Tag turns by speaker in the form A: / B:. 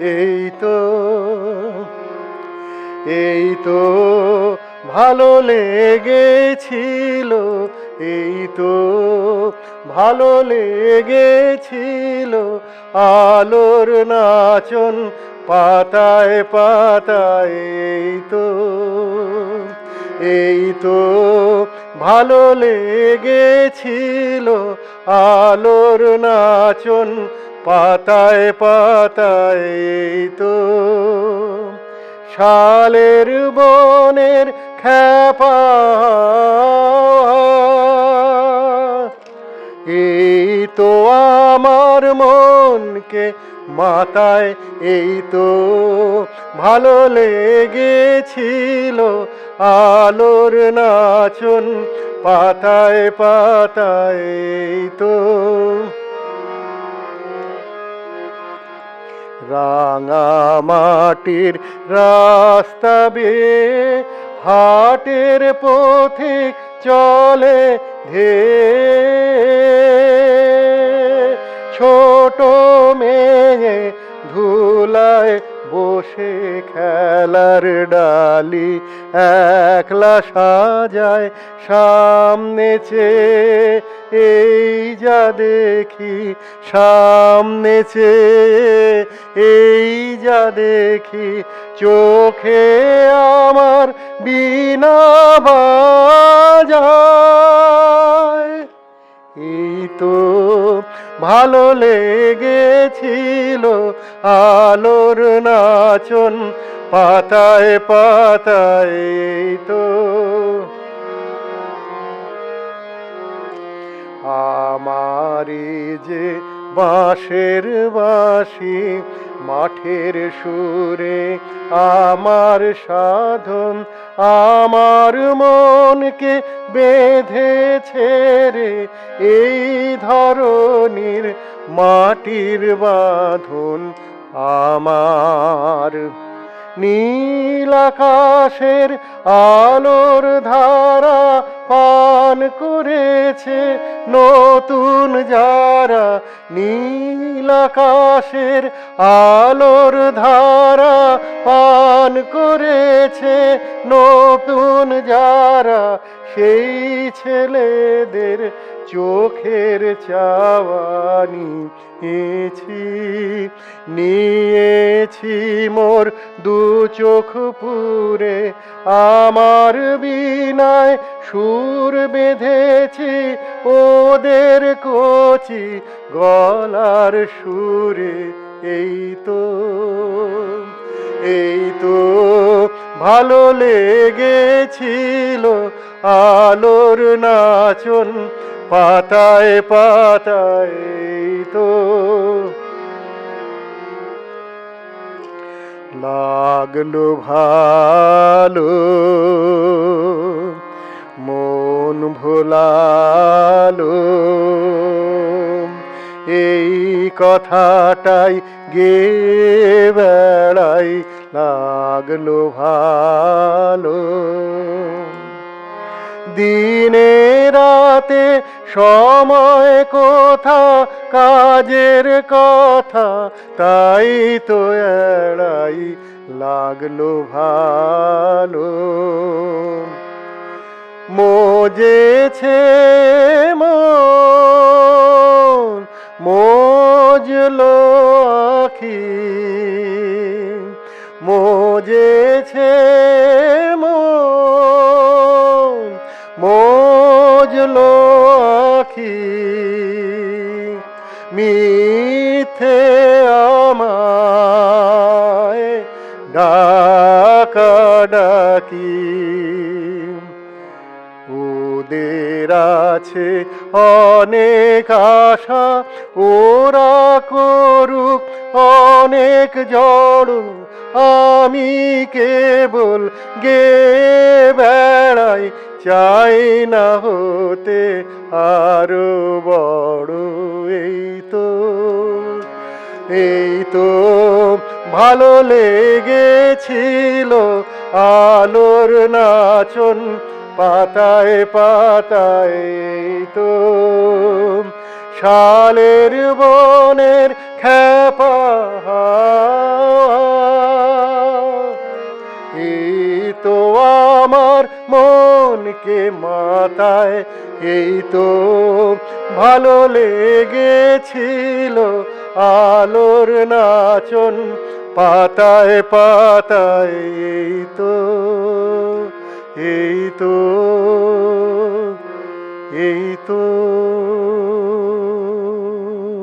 A: এই তো এই তো ভালো লেগেছিল, এই তো ভালো লেগেছিল, আলোর নাচন পাতায় পাতায়, এই তো এই তো ভালো লেগেছিল, আলোর নাচন পাতায় পাতায় তো শালের বনের খ্যাপা। এই তো আমার মনকে মাতায়, এই তো ভালো লেগেছিল আলোর নাচন পাতায় পাতায় তো রাঙা মাটির রাস্তা হাটের পথে চলে ধে। ছোট মেয়ে ধুলায় বসে খেলার ডালি, একলা সাজায় সামনে চেয়ে। এই যা দেখি সামনে চেয়ে, এই যা দেখি চোখে আমার বিনা বাজায়। এই তো ভালো লেগেছিল আলোর নাচন পাতায় পাতায় তো। আমারি যে বাঁশের বাঁশি, মাঠের সুরে আমার সাধন, আমার মনকে বেঁধেছে রে এই ধরনীর মাটির বাঁধন আমার। নীল আকাশের আলোর ধারা পান করেছে নতুন যারা। নীল আকাশের আলোর ধারা পান করেছে নতুন যারা। সেই ছেলেদের চোখের চাওয়ানি এছি নিয়েছি মোর দু চোখ পুরে। আমার বিনায় সুর বেঁধেছি, ওদের কচি গলার সুরে। এই তো এই তো ভালো লেগেছিল আলোর নাচন পাতায় পাতায় তো লাগল ভালো, মন ভোলালো। এই কথাটাই গে বেড়াই, লাগল ভালো। দিনে রাতে সময় কোথা কাজের কথা তাই তো এড়াই লাগল ভালো। মজেছে মন মজলো আখি মিথ্যে আমায় ডাকা ডাকি। ওদের আছে অনেক আশা ওরা করুক অনেক জড়। আমি কেবল গে বেড়াই, চাই না হতে আরও বড়। এই তো এই তো ভালো লেগেছিল আলোর নাচন পাতায় পাতায়। তো শালের বনের খ্যাপা মনকে মাতায়, এই তো ভালো লেগেছিল আলোর নাচন, পাতায় পাতায় এই তো এই তো এই তো।